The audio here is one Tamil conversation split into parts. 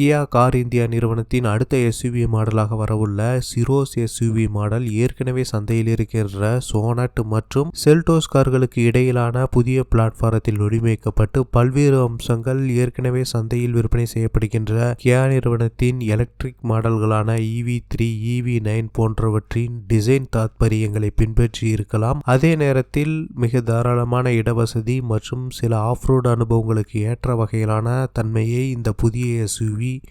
கியா கார் இந்தியா நிறுவனத்தின் அடுத்த எஸ்யூவி மாடலாக வரவுள்ள சிரோஸ் எஸ்யூவி மாடல் ஏற்கனவே சந்தையில் இருக்கின்ற சோனட் மற்றும் செல்டோஸ் கார்களுக்கு இடையிலான புதிய பிளாட்ஃபாரத்தில் வடிவமைக்கப்பட்டு பல்வேறு அம்சங்கள் ஏற்கனவே சந்தையில் விற்பனை செய்யப்படுகின்ற கியா நிறுவனத்தின் எலக்ட்ரிக் மாடல்களான இவி த்ரீ இவி நைன் போன்றவற்றின் டிசைன் தாத்பரியங்களை பின்பற்றி இருக்கலாம். அதே நேரத்தில் மிக தாராளமான இடவசதி மற்றும் சில ஆஃப்ரோட் அனுபவங்களுக்கு ஏற்ற வகையிலான தன்மையை இந்த புதிய எஸ்யூவி be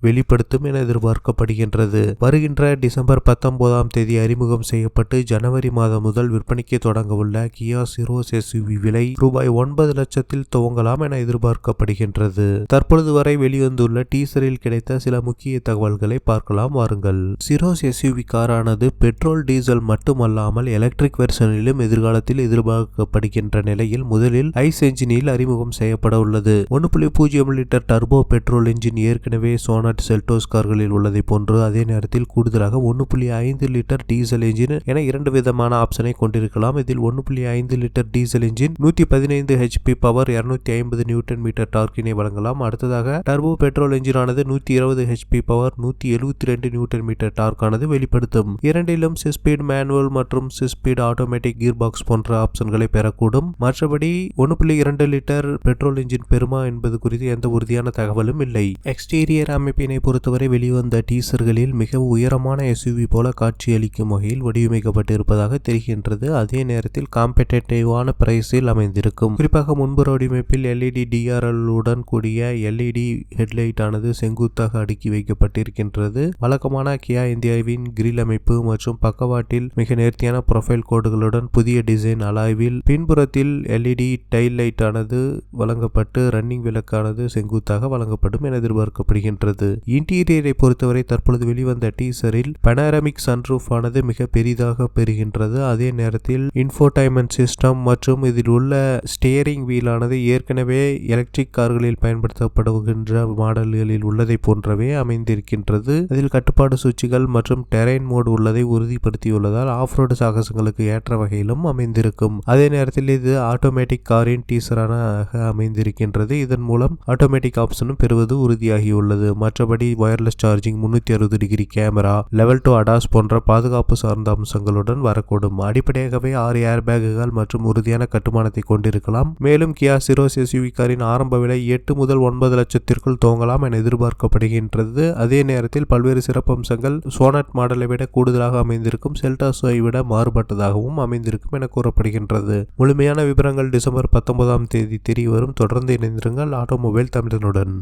வெளிப்படுத்தும் என எதிர்பார்க்கப்படுகின்றது. வருகின்ற டிசம்பர் பத்தொன்பதாம் தேதி அறிமுகம் செய்யப்பட்டு ஜனவரி மாதம் முதல் விற்பனைக்கு தொடங்க உள்ள கியா சிரோஸ் எஸ்யூவி விலை ரூபாய் ஒன்பது லட்சத்தில் துவங்கலாம் என எதிர்பார்க்கப்படுகின்றது. தற்பொழுது வரை வெளிவந்துள்ள டீசரில் கிடைத்த சில முக்கிய தகவல்களை பார்க்கலாம் வாருங்கள். சிரோஸ் எஸ்யூவி காரானது பெட்ரோல் டீசல் மட்டுமல்லாமல் எலக்ட்ரிக் வெர்ஷனிலும் எதிர்காலத்தில் எதிர்பார்க்கப்படுகின்ற நிலையில் முதலில் ஐஸ் என்ஜினில் அறிமுகம் செய்யப்பட உள்ளது. ஒன்று புள்ளி பூஜ்ஜியம் லிட்டர் டர்போ பெட்ரோல் என்ஜின் ஏற்கனவே சோனா சோனட் செல்டோஸ் கார்களில் உள்ளதை போன்று அதே நேரத்தில் கூடுதலாக ஒன்று புள்ளி ஐந்து லிட்டர் டீசல் என்ஜின் என இரண்டு விதமான ஆப்ஷனை கொண்டிருக்கலாம். இதில் ஒன்று புள்ளி ஐந்து லிட்டர் டீசல் என்ஜின் நூற்றி பதினைந்து ஹெச்பி பவர் இருநூத்தி ஐம்பது நியூட்டன் மீட்டர் டார்க்கினை வழங்கலாம். அடுத்ததாக டர்போ பெட்ரோல் என்ஜினானது நூற்றி இருபது ஹெச்பி பவர் நூற்றி எழுபத்தி ரெண்டு நியூட்டன் மீட்டர் டார்க்கானது வெளிப்படுத்தும். இரண்டிலும் சிஸ்பீட் மேனுவல் மற்றும் சிஸ்பீட் ஆட்டோமேட்டிக் கியர் பாக்ஸ் போன்ற ஆப்ஷன்களை பெறக்கூடும். மற்றபடி ஒன்று புள்ளி இரண்டு லிட்டர் பெட்ரோல் என்ஜின் பெருமா என்பது குறித்து எந்த உறுதியான தகவலும் இல்லை. எக்ஸ்டீரியர் அமைப்பு அமைப்பினை பொறுத்தவரை வெளிவந்த டீசர்களில் மிக உயரமான எஸ்யூவி போல காட்சியளிக்கும் வகையில் வடிவமைக்கப்பட்டிருப்பதாக தெரிகின்றது. அதே நேரத்தில் காம்படேட்டிவான பிரைஸில் அமைந்திருக்கும். குறிப்பாக முன்புற வடிவமைப்பில் எல்இடி டிஆர்எல் உடன் கூடிய எல்இடி ஹெட்லைட் ஆனது செங்குத்தாக அடுக்கி வைக்கப்பட்டிருக்கின்றது. வழக்கமான கியா இந்தியாவின் கிரில் அமைப்பு மற்றும் பக்கவாட்டில் மிக நேர்த்தியான ப்ரொஃபைல் கோடுகளுடன் புதிய டிசைன் அலாய்வில் பின்புறத்தில் எல்இடி டைல் லைட் ஆனது வழங்கப்பட்டு ரன்னிங் விளக்கானது செங்குத்தாக வழங்கப்படும் என எதிர்பார்க்கப்படுகின்றது. இன்டீரியரை பொறுத்தவரை தற்பொழுது வெளிவந்த டீசரில் பனாரமிக் சன்ரூஃப் ஆனது மிக பெரிதாக பெறுகின்றது. அதே நேரத்தில் இன்ஃபோடைன்மெண்ட் சிஸ்டம் மற்றும் இதில் உள்ள ஸ்டியரிங் வீலானது ஏற்கனவே எலக்ட்ரிக் கார்களில் பயன்படுத்தப்படுகின்ற மாடல்களில் உள்ளதை போன்றவே அமைந்திருக்கின்றது. அதில் கட்டுப்பாடு சுவிட்சுகள் மற்றும் டெரைன் மோடு உள்ளதை உறுதிப்படுத்தியுள்ளதால் ஆஃப் ரோடு சாகசங்களுக்கு ஏற்ற வகையிலும் அமைந்திருக்கும். அதே நேரத்தில் இது ஆட்டோமேட்டிக் காரின் டீசரான அமைந்திருக்கின்றது. இதன் மூலம் ஆட்டோமேட்டிக் ஆப்ஷனும் பெறுவது உறுதியாகியுள்ளது. மற்றபடி ஒயர்லெஸ் சார்ஜிங் முன்னூற்றி அறுபது degree camera level two ADAS போன்ற பாதுகாப்பு சார்ந்த அம்சங்களுடன் வரக்கூடும். அடிப்படையாகவே ஆறு ஏர் பேக்குகள் மற்றும் உறுதியான கட்டுமானத்தை கொண்டிருக்கலாம். மேலும் கியா சிரோஸ் எஸ்யூவி காரின் ஆரம்ப விலை எட்டு முதல் ஒன்பது லட்சத்திற்குள் துவங்கலாம் என எதிர்பார்க்கப்படுகின்றது. அதே நேரத்தில் பல்வேறு சிறப்பம்சங்கள் சோனட் மாடலை விட கூடுதலாக அமைந்திருக்கும். செல்டாஸை விட மாறுபட்டதாகவும் அமைந்திருக்கும் என கூறப்படுகின்றது. முழுமையான விவரங்கள் டிசம்பர் பத்தொன்பதாம் தேதி தெரிய வரும் தொடர்ந்து இணைந்திருங்கள். ஆட்டோமொபைல் தமிழனுடன்.